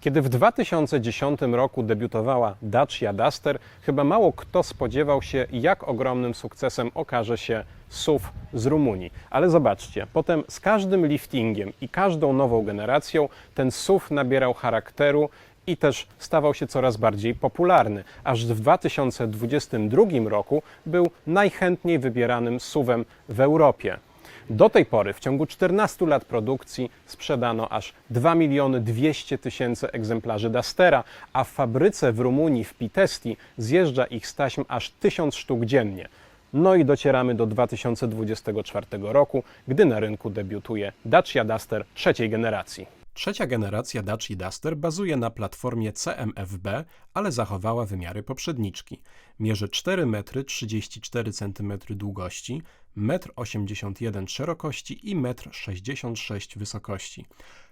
Kiedy w 2010 roku debiutowała Dacia Duster, chyba mało kto spodziewał się, jak ogromnym sukcesem okaże się SUV z Rumunii. Ale zobaczcie, potem z każdym liftingiem i każdą nową generacją ten SUV nabierał charakteru i też stawał się coraz bardziej popularny. Aż w 2022 roku był najchętniej wybieranym SUVem w Europie. Do tej pory w ciągu 14 lat produkcji sprzedano aż 2 miliony 200 tysięcy egzemplarzy Dustera, a w fabryce w Rumunii w Pitesti zjeżdża ich z taśm aż 1000 sztuk dziennie. No i docieramy do 2024 roku, gdy na rynku debiutuje Dacia Duster trzeciej generacji. Trzecia generacja Dacia Duster bazuje na platformie CMFB, ale zachowała wymiary poprzedniczki. Mierzy 4 metry 34 cm długości, 1,81 m szerokości i 1,66 m wysokości.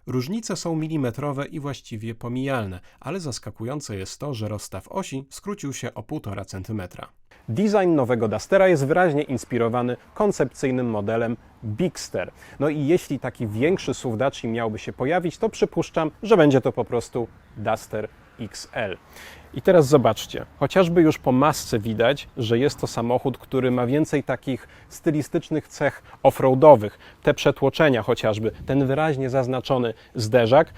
Różnice są milimetrowe i właściwie pomijalne, ale zaskakujące jest to, że rozstaw osi skrócił się o 1,5 cm. Design nowego Dustera jest wyraźnie inspirowany koncepcyjnym modelem Bigster. No i jeśli taki większy SUV Dacia miałby się pojawić, to przypuszczam, że będzie to po prostu Duster XL. I teraz zobaczcie, chociażby już po masce widać, że jest to samochód, który ma więcej takich stylistycznych cech offroadowych. Te przetłoczenia chociażby, ten wyraźnie zaznaczony zderzak,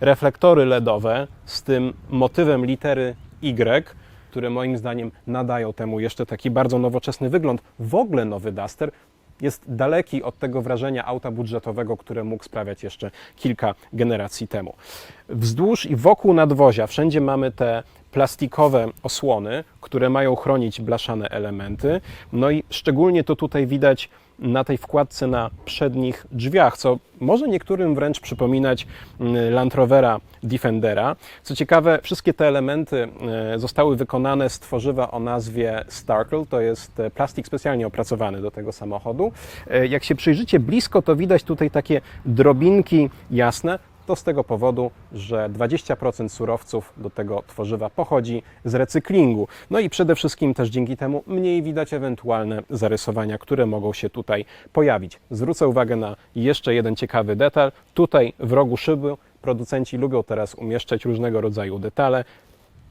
reflektory LEDowe z tym motywem litery Y, które moim zdaniem nadają temu jeszcze taki bardzo nowoczesny wygląd. W ogóle nowy Duster jest daleki od tego wrażenia auta budżetowego, które mógł sprawiać jeszcze kilka generacji temu. Wzdłuż i wokół nadwozia wszędzie mamy te plastikowe osłony, które mają chronić blaszane elementy. No i szczególnie to tutaj widać na tej wkładce na przednich drzwiach, co może niektórym wręcz przypominać mm, Land Rovera Defendera. Co ciekawe, wszystkie te elementy e, zostały wykonane z tworzywa o nazwie Starkle, to jest e, plastik specjalnie opracowany do tego samochodu. E, Jak się przyjrzycie blisko, to widać tutaj takie drobinki jasne, to z tego powodu, że 20% surowców do tego tworzywa pochodzi z recyklingu. No i przede wszystkim też dzięki temu mniej widać ewentualne zarysowania, które mogą się tutaj pojawić. Zwrócę uwagę na jeszcze jeden ciekawy detal. Tutaj w rogu szyby producenci lubią teraz umieszczać różnego rodzaju detale.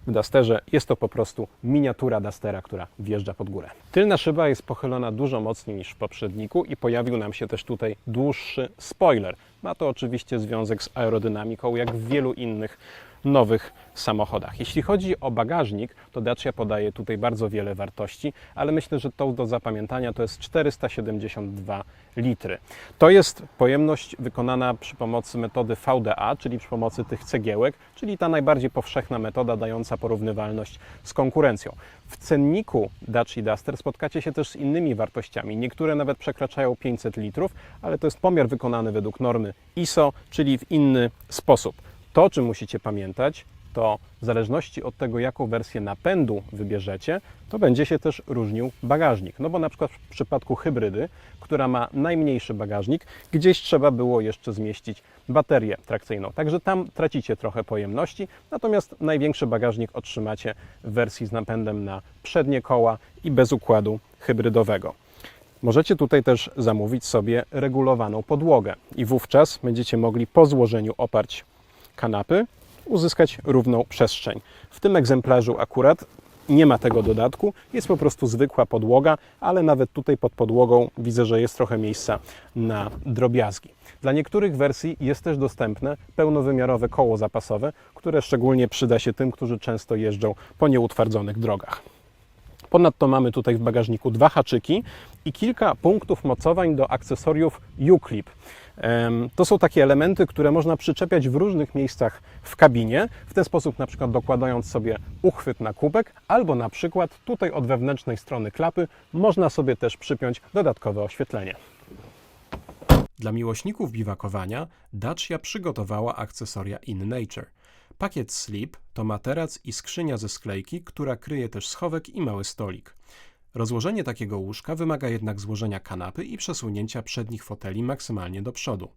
W Dusterze jest to po prostu miniatura Dustera, która wjeżdża pod górę. Tylna szyba jest pochylona dużo mocniej niż w poprzedniku i pojawił nam się też tutaj dłuższy spoiler. Ma to oczywiście związek z aerodynamiką, jak w wielu innych nowych samochodach. Jeśli chodzi o bagażnik, to Dacia podaje tutaj bardzo wiele wartości, ale myślę, że to do zapamiętania to jest 472 litry. To jest pojemność wykonana przy pomocy metody VDA, czyli przy pomocy tych cegiełek, czyli ta najbardziej powszechna metoda dająca porównywalność z konkurencją. W cenniku Dacia Duster spotkacie się też z innymi wartościami. Niektóre nawet przekraczają 500 litrów, ale to jest pomiar wykonany według normy ISO, czyli w inny sposób. To, o czym musicie pamiętać, to w zależności od tego, jaką wersję napędu wybierzecie, to będzie się też różnił bagażnik. No bo na przykład w przypadku hybrydy, która ma najmniejszy bagażnik, gdzieś trzeba było jeszcze zmieścić baterię trakcyjną. Także tam tracicie trochę pojemności, natomiast największy bagażnik otrzymacie w wersji z napędem na przednie koła i bez układu hybrydowego. Możecie tutaj też zamówić sobie regulowaną podłogę i wówczas będziecie mogli po złożeniu oparć kanapy uzyskać równą przestrzeń. W tym egzemplarzu akurat nie ma tego dodatku, jest po prostu zwykła podłoga, ale nawet tutaj pod podłogą widzę, że jest trochę miejsca na drobiazgi. Dla niektórych wersji jest też dostępne pełnowymiarowe koło zapasowe, które szczególnie przyda się tym, którzy często jeżdżą po nieutwardzonych drogach. Ponadto mamy tutaj w bagażniku dwa haczyki i kilka punktów mocowań do akcesoriów U-Clip. To są takie elementy, które można przyczepiać w różnych miejscach w kabinie, w ten sposób na przykład dokładając sobie uchwyt na kubek, albo na przykład tutaj od wewnętrznej strony klapy można sobie też przypiąć dodatkowe oświetlenie. Dla miłośników biwakowania Dacia przygotowała akcesoria In Nature. Pakiet Sleep to materac i skrzynia ze sklejki, która kryje też schowek i mały stolik. Rozłożenie takiego łóżka wymaga jednak złożenia kanapy i przesunięcia przednich foteli maksymalnie do przodu.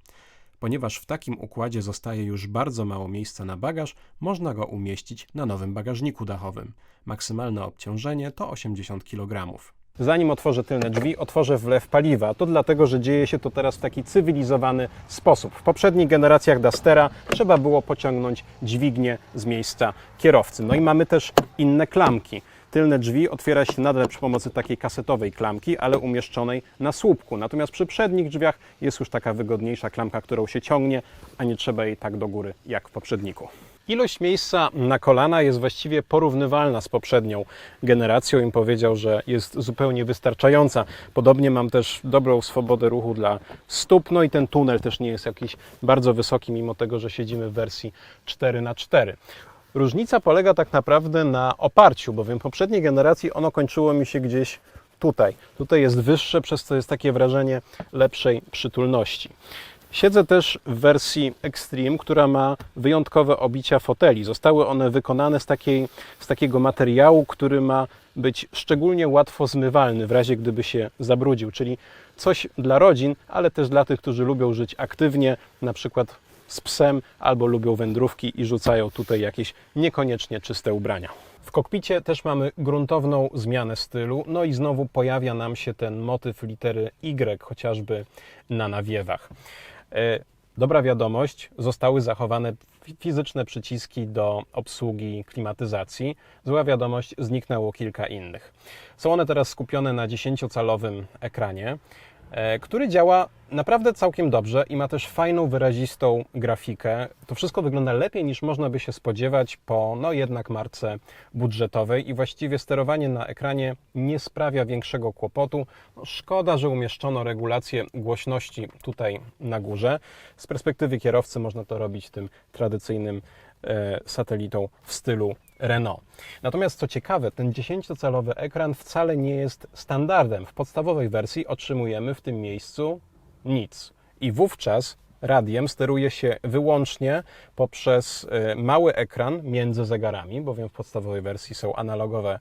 Ponieważ w takim układzie zostaje już bardzo mało miejsca na bagaż, można go umieścić na nowym bagażniku dachowym. Maksymalne obciążenie to 80 kg. Zanim otworzę tylne drzwi, otworzę wlew paliwa. To dlatego, że dzieje się to teraz w taki cywilizowany sposób. W poprzednich generacjach Dustera trzeba było pociągnąć dźwignię z miejsca kierowcy. No i mamy też inne klamki. Tylne drzwi otwiera się nadal przy pomocy takiej kasetowej klamki, ale umieszczonej na słupku. Natomiast przy przednich drzwiach jest już taka wygodniejsza klamka, którą się ciągnie, a nie trzeba jej tak do góry jak w poprzedniku. Ilość miejsca na kolana jest właściwie porównywalna z poprzednią generacją. Im powiedział, że jest zupełnie wystarczająca. Podobnie mam też dobrą swobodę ruchu dla stóp. No i ten tunel też nie jest jakiś bardzo wysoki, mimo tego, że siedzimy w wersji 4x4. Różnica polega tak naprawdę na oparciu, bowiem poprzedniej generacji ono kończyło mi się gdzieś tutaj. Tutaj jest wyższe, przez co jest takie wrażenie lepszej przytulności. Siedzę też w wersji Extreme, która ma wyjątkowe obicia foteli. Zostały one wykonane z, takiej, z takiego materiału, który ma być szczególnie łatwo zmywalny w razie gdyby się zabrudził, czyli coś dla rodzin, ale też dla tych, którzy lubią żyć aktywnie, na przykład z psem albo lubią wędrówki i rzucają tutaj jakieś niekoniecznie czyste ubrania. W kokpicie też mamy gruntowną zmianę stylu, no i znowu pojawia nam się ten motyw litery Y, chociażby na nawiewach. E, Dobra wiadomość, zostały zachowane fi- fizyczne przyciski do obsługi klimatyzacji. Zła wiadomość, zniknęło kilka innych. Są one teraz skupione na 10-calowym ekranie, który działa naprawdę całkiem dobrze i ma też fajną, wyrazistą grafikę. To wszystko wygląda lepiej niż można by się spodziewać po no jednak marce budżetowej i właściwie sterowanie na ekranie nie sprawia większego kłopotu. No, szkoda, że umieszczono regulację głośności tutaj na górze. Z perspektywy kierowcy można to robić tym tradycyjnym e, satelitą w stylu Renault. Natomiast co ciekawe, ten 10-calowy ekran wcale nie jest standardem. W podstawowej wersji otrzymujemy w tym miejscu nic. I wówczas radiem steruje się wyłącznie poprzez e, mały ekran między zegarami, bowiem w podstawowej wersji są analogowe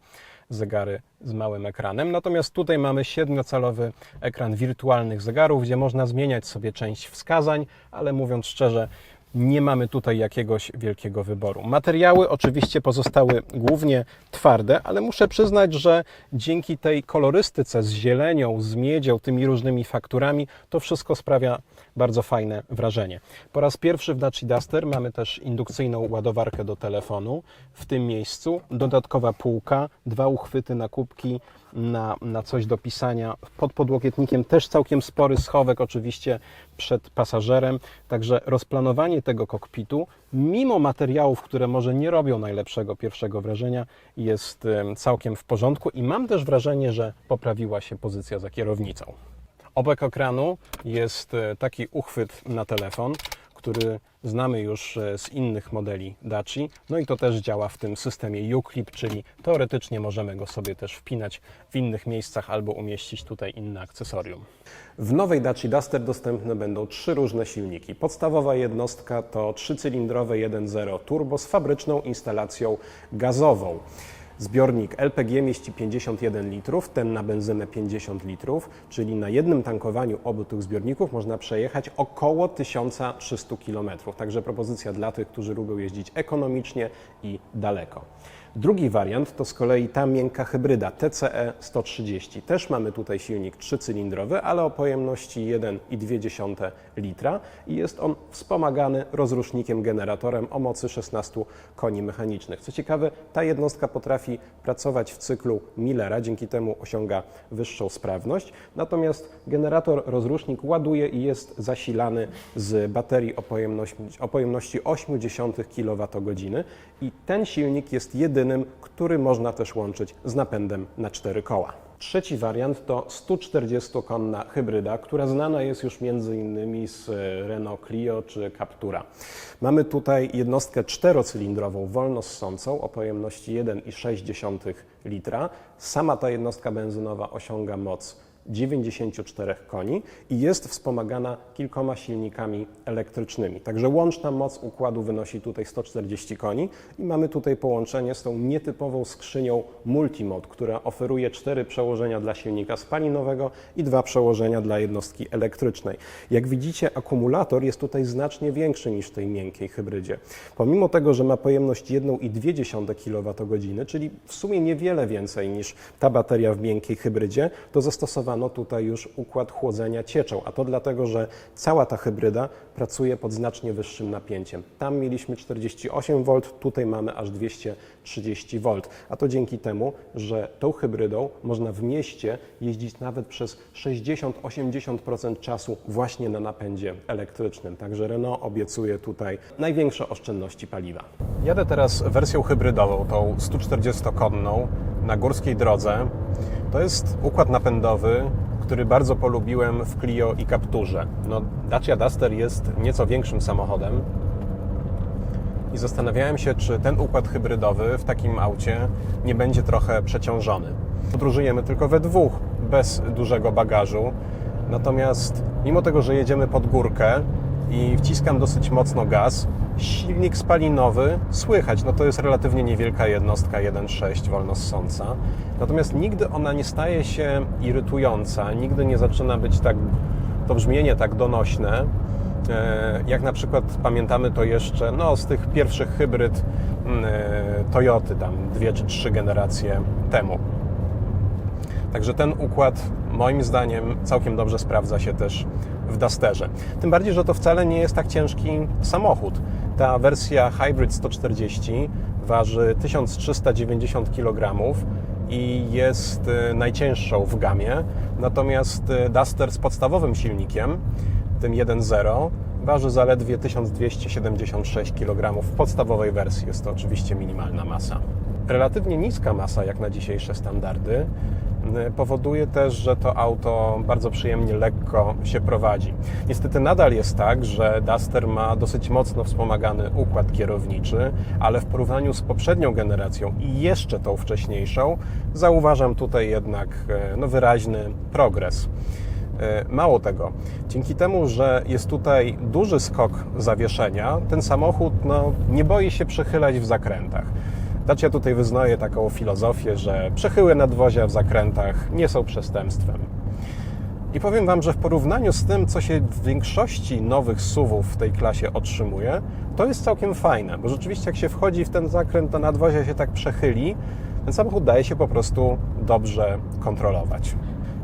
zegary z małym ekranem. Natomiast tutaj mamy 7-calowy ekran wirtualnych zegarów, gdzie można zmieniać sobie część wskazań, ale mówiąc szczerze, nie mamy tutaj jakiegoś wielkiego wyboru. Materiały oczywiście pozostały głównie twarde, ale muszę przyznać, że dzięki tej kolorystyce z zielenią, z miedzią, tymi różnymi fakturami, to wszystko sprawia bardzo fajne wrażenie. Po raz pierwszy w Dacia Duster mamy też indukcyjną ładowarkę do telefonu. W tym miejscu dodatkowa półka, dwa uchwyty na kubki, na, na coś do pisania. Pod podłokietnikiem też całkiem spory schowek, oczywiście przed pasażerem. Także rozplanowanie tego kokpitu, mimo materiałów, które może nie robią najlepszego pierwszego wrażenia, jest em, całkiem w porządku i mam też wrażenie, że poprawiła się pozycja za kierownicą. Obok ekranu jest e, taki uchwyt na telefon, który znamy już e, z innych modeli Daci. No i to też działa w tym systemie UClip, czyli teoretycznie możemy go sobie też wpinać w innych miejscach albo umieścić tutaj inne akcesorium. W nowej Daci Duster dostępne będą trzy różne silniki. Podstawowa jednostka to trzycylindrowe 1.0 turbo z fabryczną instalacją gazową. Zbiornik LPG mieści 51 litrów, ten na benzynę 50 litrów, czyli na jednym tankowaniu obu tych zbiorników można przejechać około 1300 km. Także propozycja dla tych, którzy lubią jeździć ekonomicznie i daleko. Drugi wariant to z kolei ta miękka hybryda TCE 130. Też mamy tutaj silnik trzycylindrowy, ale o pojemności 1,2 litra i jest on wspomagany rozrusznikiem generatorem o mocy 16 koni mechanicznych. Co ciekawe, ta jednostka potrafi pracować w cyklu Millera, dzięki temu osiąga wyższą sprawność. Natomiast generator rozrusznik ładuje i jest zasilany z baterii o pojemności, o pojemności 0,8 kWh i ten silnik jest jedynym, który można też łączyć z napędem na cztery koła. Trzeci wariant to 140-konna hybryda, która znana jest już innymi z Renault Clio czy Captura. Mamy tutaj jednostkę czterocylindrową, wolno o pojemności 1,6 litra. Sama ta jednostka benzynowa osiąga moc 94 koni i jest wspomagana kilkoma silnikami elektrycznymi. Także łączna moc układu wynosi tutaj 140 koni i mamy tutaj połączenie z tą nietypową skrzynią Multimode, która oferuje cztery przełożenia dla silnika spalinowego i dwa przełożenia dla jednostki elektrycznej. Jak widzicie, akumulator jest tutaj znacznie większy niż w tej miękkiej hybrydzie. Pomimo tego, że ma pojemność 1,2 kWh, czyli w sumie niewiele więcej niż ta bateria w miękkiej hybrydzie, to zastosowano tutaj już układ chłodzenia cieczą, a to dlatego, że cała ta hybryda pracuje pod znacznie wyższym napięciem. Tam mieliśmy 48 V, tutaj mamy aż 230 V, a to dzięki temu, że tą hybrydą można w mieście jeździć nawet przez 60-80% czasu właśnie na napędzie elektrycznym. Także Renault obiecuje tutaj największe oszczędności paliwa. Jadę teraz wersją hybrydową, tą 140-konną na górskiej drodze. To jest układ napędowy, który bardzo polubiłem w Clio i Capturze. No, Dacia Duster jest nieco większym samochodem i zastanawiałem się, czy ten układ hybrydowy w takim aucie nie będzie trochę przeciążony. Podróżujemy tylko we dwóch, bez dużego bagażu. Natomiast mimo tego, że jedziemy pod górkę i wciskam dosyć mocno gaz, silnik spalinowy słychać. No to jest relatywnie niewielka jednostka 1.6 wolnossąca. Natomiast nigdy ona nie staje się irytująca, nigdy nie zaczyna być tak, to brzmienie tak donośne. E, Jak na przykład pamiętamy to jeszcze no, z tych pierwszych hybryd mm, e, Toyoty, tam dwie czy trzy generacje temu. Także ten układ moim zdaniem całkiem dobrze sprawdza się też w Dusterze. Tym bardziej, że to wcale nie jest tak ciężki samochód. Ta wersja Hybrid 140 waży 1390 kg i jest y, najcięższą w gamie. Natomiast y, Duster z podstawowym silnikiem, tym 1.0, waży zaledwie 1276 kg w podstawowej wersji. Jest to oczywiście minimalna masa. Relatywnie niska masa, jak na dzisiejsze standardy, y, powoduje też, że to auto bardzo przyjemnie, lekko się prowadzi. Niestety nadal jest tak, że Duster ma dosyć mocno wspomagany układ kierowniczy, ale w porównaniu z poprzednią generacją i jeszcze tą wcześniejszą, zauważam tutaj jednak e, no, wyraźny progres. E, Mało tego, dzięki temu, że jest tutaj duży skok zawieszenia, ten samochód no, nie boi się przechylać w zakrętach. Dacia tutaj wyznaje taką filozofię, że przechyły nadwozia w zakrętach nie są przestępstwem. I powiem Wam, że w porównaniu z tym, co się w większości nowych SUVów w tej klasie otrzymuje, to jest całkiem fajne, bo rzeczywiście jak się wchodzi w ten zakręt, to nadwozie się tak przechyli, ten samochód daje się po prostu dobrze kontrolować.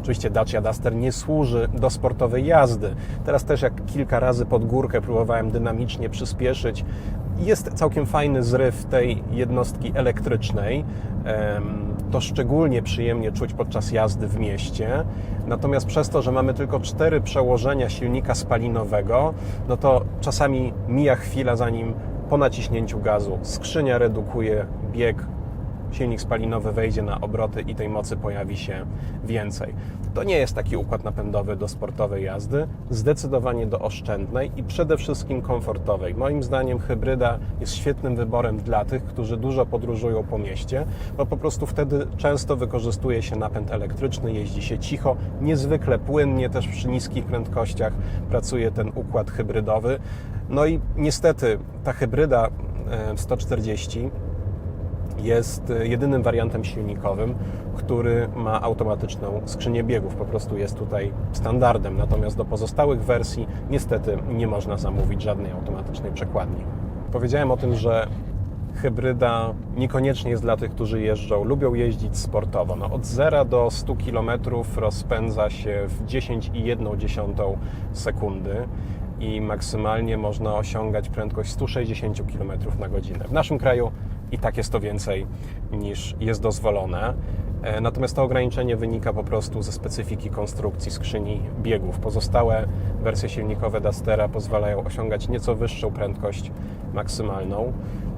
Oczywiście Dacia Duster nie służy do sportowej jazdy. Teraz też jak kilka razy pod górkę próbowałem dynamicznie przyspieszyć, jest całkiem fajny zryw tej jednostki elektrycznej. To szczególnie przyjemnie czuć podczas jazdy w mieście. Natomiast przez to, że mamy tylko cztery przełożenia silnika spalinowego, no to czasami mija chwila, zanim po naciśnięciu gazu skrzynia redukuje bieg silnik spalinowy wejdzie na obroty i tej mocy pojawi się więcej. To nie jest taki układ napędowy do sportowej jazdy, zdecydowanie do oszczędnej i przede wszystkim komfortowej. Moim zdaniem hybryda jest świetnym wyborem dla tych, którzy dużo podróżują po mieście, bo po prostu wtedy często wykorzystuje się napęd elektryczny, jeździ się cicho, niezwykle płynnie, też przy niskich prędkościach pracuje ten układ hybrydowy. No i niestety ta hybryda e, 140 jest e, jedynym wariantem silnikowym, który ma automatyczną skrzynię biegów. Po prostu jest tutaj standardem. Natomiast do pozostałych wersji niestety nie można zamówić żadnej automatycznej przekładni. Powiedziałem o tym, że hybryda niekoniecznie jest dla tych, którzy jeżdżą, lubią jeździć sportowo. No, od 0 do 100 km rozpędza się w 10,1 sekundy i maksymalnie można osiągać prędkość 160 km na godzinę. W naszym kraju i tak jest to więcej niż jest dozwolone. E, Natomiast to ograniczenie wynika po prostu ze specyfiki konstrukcji skrzyni biegów. Pozostałe wersje silnikowe Dustera pozwalają osiągać nieco wyższą prędkość maksymalną.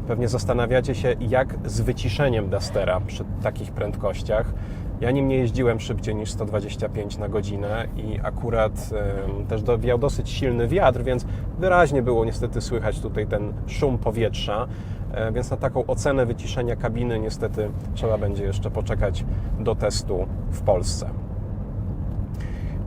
Pewnie zastanawiacie się, jak z wyciszeniem Dustera przy takich prędkościach. Ja nim nie jeździłem szybciej niż 125 na godzinę i akurat też dowiał dosyć silny wiatr, więc wyraźnie było niestety słychać tutaj ten szum powietrza. E, Więc na taką ocenę wyciszenia kabiny niestety trzeba będzie jeszcze poczekać do testu w Polsce.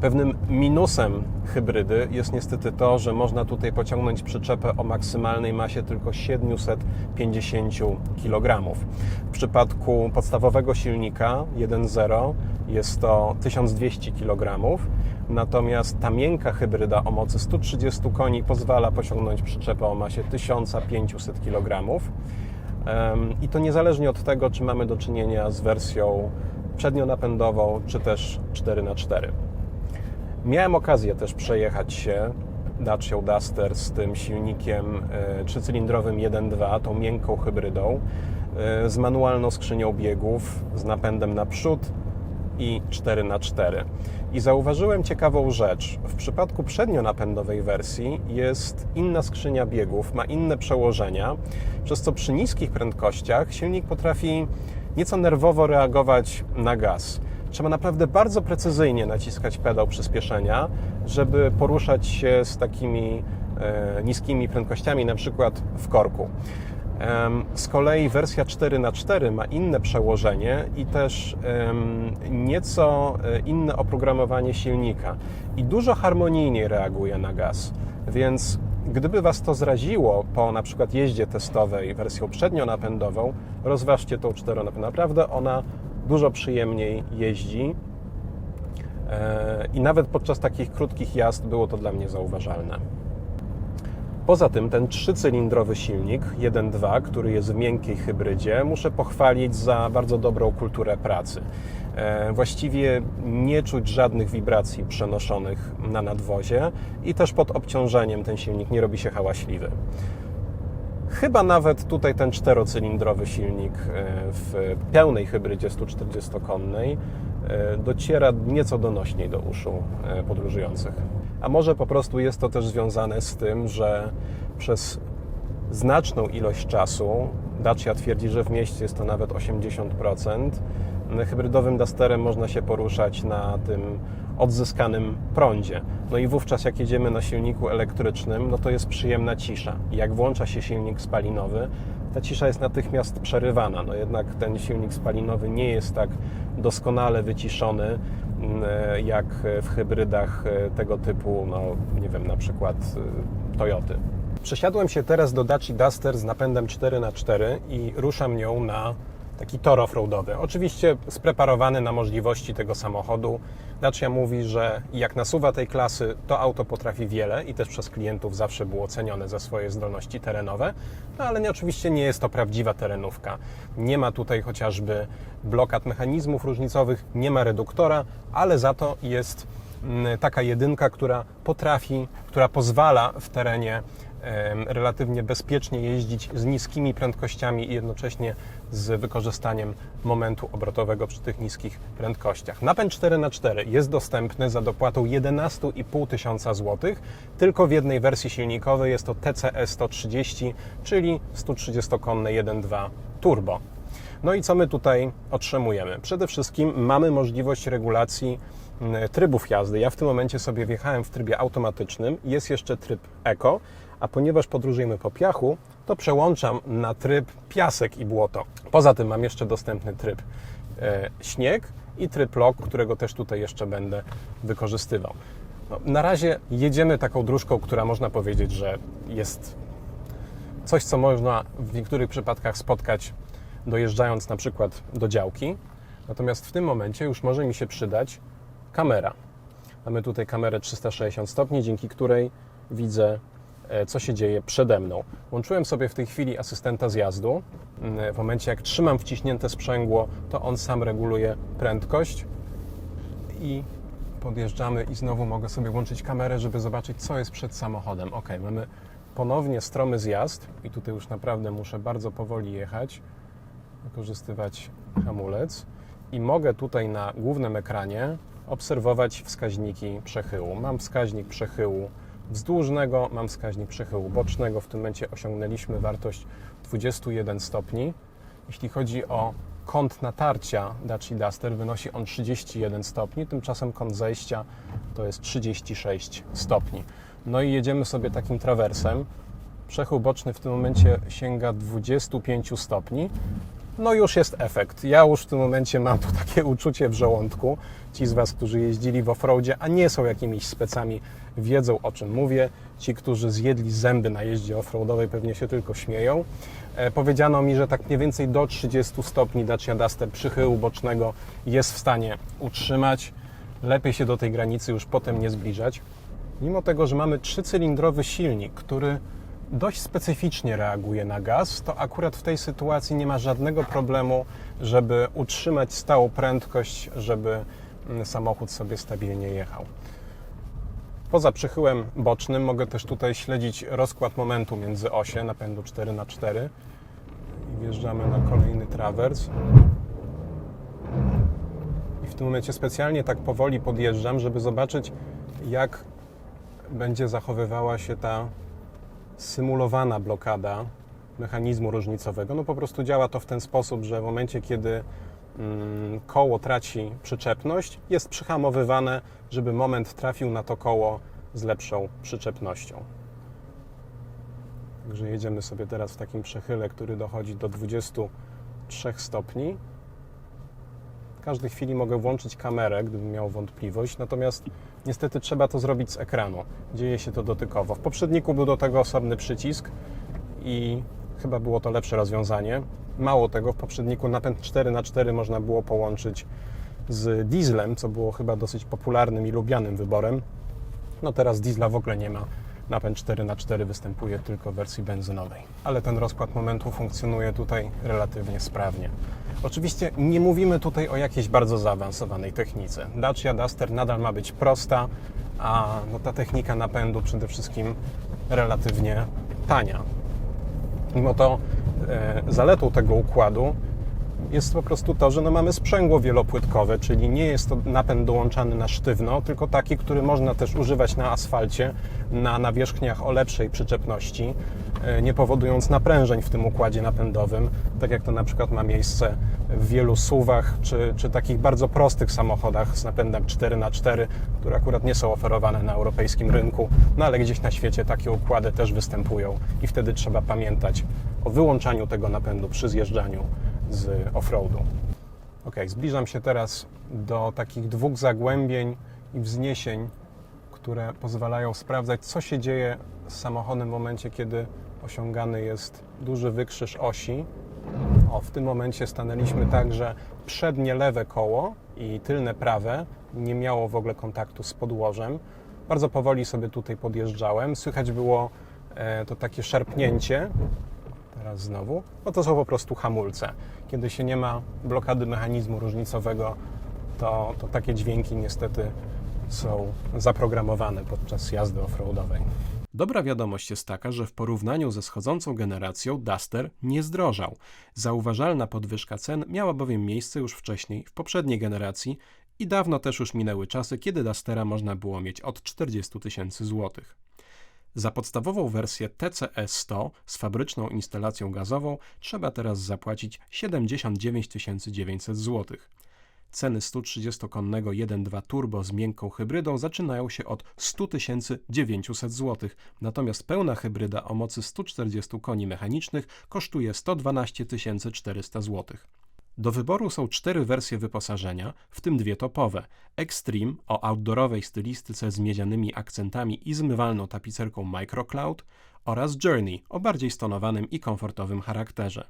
Pewnym minusem hybrydy jest niestety to, że można tutaj pociągnąć przyczepę o maksymalnej masie tylko 750 kg. W przypadku podstawowego silnika 1.0 jest to 1200 kg, natomiast ta miękka hybryda o mocy 130 koni pozwala pociągnąć przyczepę o masie 1500 kg. I to niezależnie od tego, czy mamy do czynienia z wersją przednionapędową, czy też 4x4. Miałem okazję też przejechać się Dacia Duster z tym silnikiem e, trzycylindrowym 1.2, tą miękką hybrydą, e, z manualną skrzynią biegów, z napędem naprzód i 4x4. I zauważyłem ciekawą rzecz. W przypadku przednionapędowej wersji jest inna skrzynia biegów, ma inne przełożenia, przez co przy niskich prędkościach silnik potrafi nieco nerwowo reagować na gaz. Trzeba naprawdę bardzo precyzyjnie naciskać pedał przyspieszenia, żeby poruszać się z takimi e, niskimi prędkościami, na przykład w korku. Z kolei wersja 4x4 ma inne przełożenie i też nieco e, inne oprogramowanie silnika i dużo harmonijniej reaguje na gaz. Więc gdyby Was to zraziło po na przykład jeździe testowej wersją przednionapędową, rozważcie tą czteronapędową. Naprawdę ona dużo przyjemniej jeździ e, i nawet podczas takich krótkich jazd było to dla mnie zauważalne. Poza tym ten trzycylindrowy silnik 1.2, który jest w miękkiej hybrydzie, muszę pochwalić za bardzo dobrą kulturę pracy. E, Właściwie nie czuć żadnych wibracji przenoszonych na nadwozie i też pod obciążeniem ten silnik nie robi się hałaśliwy. Chyba nawet tutaj ten czterocylindrowy silnik e, w pełnej hybrydzie 140-konnej e, dociera nieco donośniej do uszu podróżujących. A może po prostu jest to też związane z tym, że przez znaczną ilość czasu, Dacia twierdzi, że w mieście jest to nawet 80%, hybrydowym Dusterem można się poruszać na tym odzyskanym prądzie. No i wówczas jak jedziemy na silniku elektrycznym, no to jest przyjemna cisza. Jak włącza się silnik spalinowy, ta cisza jest natychmiast przerywana. No jednak ten silnik spalinowy nie jest tak doskonale wyciszony mm, jak w hybrydach e, tego typu, no nie wiem, na przykład e, Toyoty. Przesiadłem się teraz do Dacia Duster z napędem 4x4 i ruszam nią na taki tor offroadowy. Oczywiście spreparowany na możliwości tego samochodu. Dacia mówi, że jak nasuwa tej klasy, to auto potrafi wiele i też przez klientów zawsze było cenione za swoje zdolności terenowe, no ale nie, oczywiście nie jest to prawdziwa terenówka. Nie ma tutaj chociażby blokad mechanizmów różnicowych, nie ma reduktora, ale za to jest mm, taka jedynka, która potrafi, która pozwala w terenie relatywnie bezpiecznie jeździć z niskimi prędkościami i jednocześnie z wykorzystaniem momentu obrotowego przy tych niskich prędkościach. Napęd 4x4 jest dostępny za dopłatą 11,5 tysiąca złotych. Tylko w jednej wersji silnikowej jest to TCE 130, czyli 130-konne 1.2 turbo. No i co my tutaj otrzymujemy? Przede wszystkim mamy możliwość regulacji trybów jazdy. Ja w tym momencie sobie wjechałem w trybie automatycznym. Jest jeszcze tryb Eco, a ponieważ podróżujemy po piachu, to przełączam na tryb piasek i błoto. Poza tym mam jeszcze dostępny tryb e, śnieg i tryb log, którego też tutaj jeszcze będę wykorzystywał. No, na razie jedziemy taką dróżką, która można powiedzieć, że jest coś, co można w niektórych przypadkach spotkać dojeżdżając na przykład do działki. Natomiast w tym momencie już może mi się przydać kamera. Mamy tutaj kamerę 360 stopni, dzięki której widzę, co się dzieje przede mną. Włączyłem sobie w tej chwili asystenta zjazdu. Mm, W momencie, jak trzymam wciśnięte sprzęgło, to on sam reguluje prędkość i podjeżdżamy i znowu mogę sobie włączyć kamerę, żeby zobaczyć, co jest przed samochodem. Ok, mamy ponownie stromy zjazd i tutaj już naprawdę muszę bardzo powoli jechać, wykorzystywać hamulec i mogę tutaj na głównym ekranie obserwować wskaźniki przechyłu. Mam wskaźnik przechyłu wzdłużnego, mam wskaźnik przechyłu bocznego. W tym momencie osiągnęliśmy wartość 21 stopni. Jeśli chodzi o kąt natarcia Dacia Duster, wynosi on 31 stopni, tymczasem kąt zejścia to jest 36 stopni. No i jedziemy sobie takim trawersem. Przechył boczny w tym momencie sięga 25 stopni. No już jest efekt. Ja już w tym momencie mam tu takie uczucie w żołądku. Ci z Was, którzy jeździli w offroadzie, a nie są jakimiś specami, wiedzą o czym mówię. Ci, którzy zjedli zęby na jeździe offroadowej, pewnie się tylko śmieją. E, powiedziano mi, że tak mniej więcej do 30 stopni Dacia Duster przychyłu bocznego jest w stanie utrzymać. Lepiej się do tej granicy już potem nie zbliżać. Mimo tego, że mamy trzycylindrowy silnik, który dość specyficznie reaguje na gaz, to akurat w tej sytuacji nie ma żadnego problemu, żeby utrzymać stałą prędkość, żeby mm, samochód sobie stabilnie jechał. Poza przychyłem bocznym mogę też tutaj śledzić rozkład momentu między osie napędu 4x4 i wjeżdżamy na kolejny trawers. I w tym momencie specjalnie tak powoli podjeżdżam, żeby zobaczyć, jak będzie zachowywała się ta symulowana blokada mechanizmu różnicowego. No po prostu działa to w ten sposób, że w momencie, kiedy mm, koło traci przyczepność, jest przyhamowywane, żeby moment trafił na to koło z lepszą przyczepnością. Także jedziemy sobie teraz w takim przechyle, który dochodzi do 23 stopni. W każdej chwili mogę włączyć kamerę, gdybym miał wątpliwość, natomiast niestety trzeba to zrobić z ekranu. Dzieje się to dotykowo. W poprzedniku był do tego osobny przycisk i chyba było to lepsze rozwiązanie. Mało tego, w poprzedniku napęd 4x4 można było połączyć z dieslem, co było chyba dosyć popularnym i lubianym wyborem. No teraz diesla w ogóle nie ma. Napęd 4x4 występuje tylko w wersji benzynowej. Ale ten rozkład momentu funkcjonuje tutaj relatywnie sprawnie. Oczywiście nie mówimy tutaj o jakiejś bardzo zaawansowanej technice. Dacia Duster nadal ma być prosta, a no ta technika napędu przede wszystkim relatywnie tania. Mimo to e, zaletą tego układu jest po prostu to, że no mamy sprzęgło wielopłytkowe, czyli nie jest to napęd dołączany na sztywno, tylko taki, który można też używać na asfalcie, na nawierzchniach o lepszej przyczepności, e, nie powodując naprężeń w tym układzie napędowym, tak jak to na przykład ma miejsce w wielu suwach, czy, czy takich bardzo prostych samochodach z napędem 4x4, które akurat nie są oferowane na europejskim rynku, no ale gdzieś na świecie takie układy też występują i wtedy trzeba pamiętać o wyłączaniu tego napędu przy zjeżdżaniu z offroadu. Ok, zbliżam się teraz do takich dwóch zagłębień i wzniesień, które pozwalają sprawdzać, co się dzieje z samochodem w momencie, kiedy osiągany jest duży wykrzyż osi. O, w tym momencie stanęliśmy tak, że przednie lewe koło i tylne prawe nie miało w ogóle kontaktu z podłożem. Bardzo powoli sobie tutaj podjeżdżałem. Słychać było e, to takie szarpnięcie, teraz znowu, no to są po prostu hamulce. Kiedy się nie ma blokady mechanizmu różnicowego, to, to takie dźwięki niestety są zaprogramowane podczas jazdy offroadowej. Dobra wiadomość jest taka, że w porównaniu ze schodzącą generacją Duster nie zdrożał. Zauważalna podwyżka cen miała bowiem miejsce już wcześniej, w poprzedniej generacji i dawno też już minęły czasy, kiedy Dustera można było mieć od 40 tysięcy złotych. Za podstawową wersję TCE 100 z fabryczną instalacją gazową trzeba teraz zapłacić 79 900 zł. Ceny 130-konnego 1.2 turbo z miękką hybrydą zaczynają się od 100 900 zł, natomiast pełna hybryda o mocy 140 koni mechanicznych kosztuje 112 400 zł. Do wyboru są cztery wersje wyposażenia, w tym dwie topowe: Extreme o outdoorowej stylistyce z miedzianymi akcentami i zmywalną tapicerką Microcloud oraz Journey o bardziej stonowanym i komfortowym charakterze.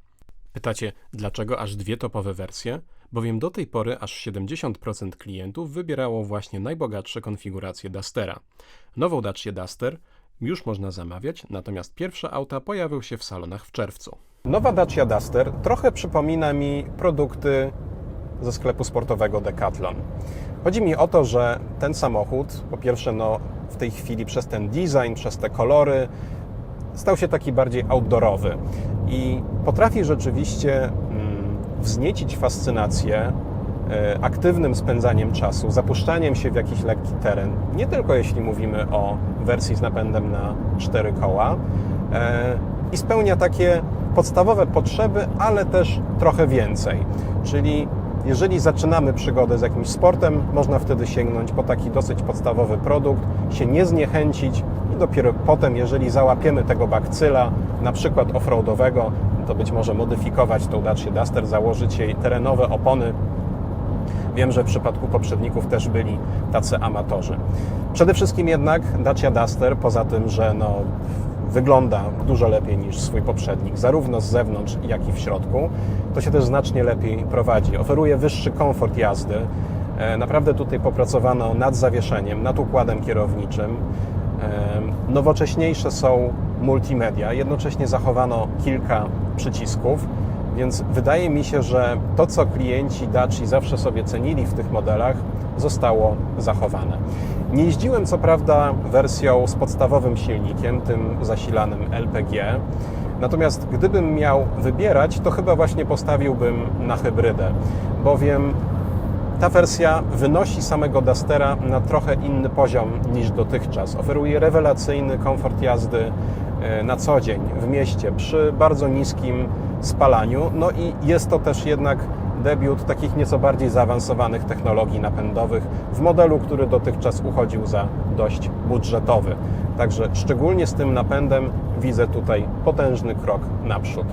Pytacie, dlaczego aż dwie topowe wersje? Bowiem do tej pory aż 70% klientów wybierało właśnie najbogatsze konfiguracje Dustera. Nową Dacia Duster już można zamawiać, natomiast pierwsze auta pojawią się w salonach w czerwcu. Nowa Dacia Duster trochę przypomina mi produkty ze sklepu sportowego Decathlon. Chodzi mi o to, że ten samochód, po pierwsze, no, w tej chwili przez ten design, przez te kolory, stał się taki bardziej outdoorowy i potrafi rzeczywiście mm, wzniecić fascynację e, aktywnym spędzaniem czasu, zapuszczaniem się w jakiś lekki teren, nie tylko jeśli mówimy o wersji z napędem na cztery koła, e, i spełnia takie podstawowe potrzeby, ale też trochę więcej. Czyli jeżeli zaczynamy przygodę z jakimś sportem, można wtedy sięgnąć po taki dosyć podstawowy produkt, się nie zniechęcić i dopiero potem, jeżeli załapiemy tego bakcyla, na przykład offroadowego, to być może modyfikować tą Dacia Duster, założyć jej terenowe opony. Wiem, że w przypadku poprzedników też byli tacy amatorzy. Przede wszystkim jednak Dacia Duster, poza tym, że no, wygląda dużo lepiej niż swój poprzednik, zarówno z zewnątrz, jak i w środku, to się też znacznie lepiej prowadzi. Oferuje wyższy komfort jazdy. E, Naprawdę tutaj popracowano nad zawieszeniem, nad układem kierowniczym. E, Nowocześniejsze są multimedia, jednocześnie zachowano kilka przycisków, więc wydaje mi się, że to, co klienci Daci zawsze sobie cenili w tych modelach, zostało zachowane. Nie jeździłem co prawda wersją z podstawowym silnikiem, tym zasilanym LPG, natomiast gdybym miał wybierać, to chyba właśnie postawiłbym na hybrydę, bowiem ta wersja wynosi samego Dustera na trochę inny poziom niż dotychczas. Oferuje rewelacyjny komfort jazdy e, na co dzień w mieście przy bardzo niskim spalaniu. No i jest to też jednak debiut takich nieco bardziej zaawansowanych technologii napędowych w modelu, który dotychczas uchodził za dość budżetowy. Także szczególnie z tym napędem widzę tutaj potężny krok naprzód.